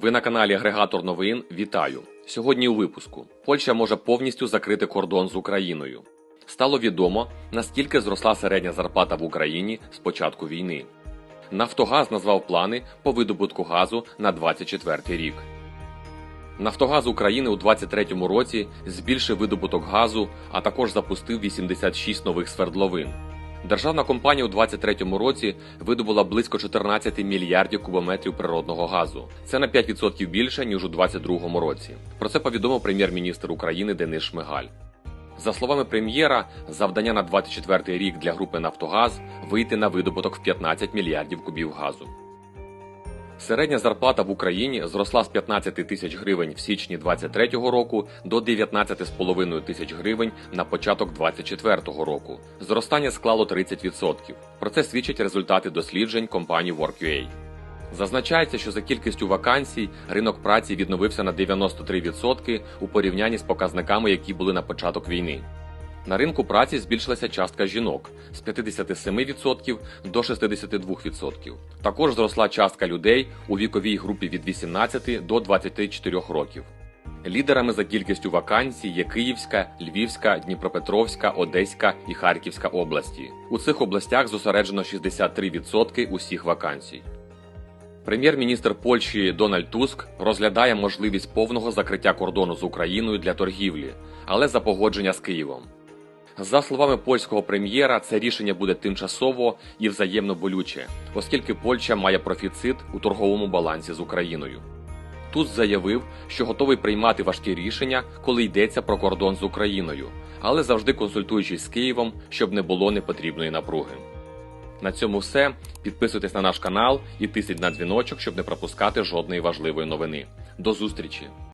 Ви на каналі Агрегатор новин. Вітаю! Сьогодні у випуску Польща може повністю закрити кордон з Україною. Стало відомо, наскільки зросла середня зарплата в Україні з початку війни. Нафтогаз назвав плани по видобутку газу на 24 рік. Нафтогаз України у 2023 році збільшив видобуток газу, а також запустив 86 нових свердловин. Державна компанія у 2023 році видобула близько 14 мільярдів кубометрів природного газу. Це на 5% більше ніж у 2022 році. Про це повідомив прем'єр-міністр України Денис Шмигаль. За словами прем'єра, завдання на 24 рік для групи Нафтогаз вийти на видобуток в 15 мільярдів кубів газу. Середня зарплата в Україні зросла з 15 тисяч гривень в січні 2023 року до 19,5 тисяч гривень на початок 2024 року. Зростання склало 30%. Про це свідчать результати досліджень компанії WorkUA. Зазначається, що за кількістю вакансій ринок праці відновився на 93% у порівнянні з показниками, які були на початок війни. На ринку праці збільшилася частка жінок з 57% до 62%. Також зросла частка людей у віковій групі від 18 до 24 років. Лідерами за кількістю вакансій є Київська, Львівська, Дніпропетровська, Одеська і Харківська області. У цих областях зосереджено 63% усіх вакансій. Прем'єр-міністр Польщі Дональд Туск розглядає можливість повного закриття кордону з Україною для торгівлі, але за погодження з Києвом. За словами польського прем'єра, це рішення буде тимчасово і взаємно болюче, оскільки Польща має профіцит у торговому балансі з Україною. Туз заявив, що готовий приймати важкі рішення, коли йдеться про кордон з Україною, але завжди консультуючись з Києвом, щоб не було непотрібної напруги. На цьому все. Підписуйтесь на наш канал і тисніть на дзвіночок, щоб не пропускати жодної важливої новини. До зустрічі!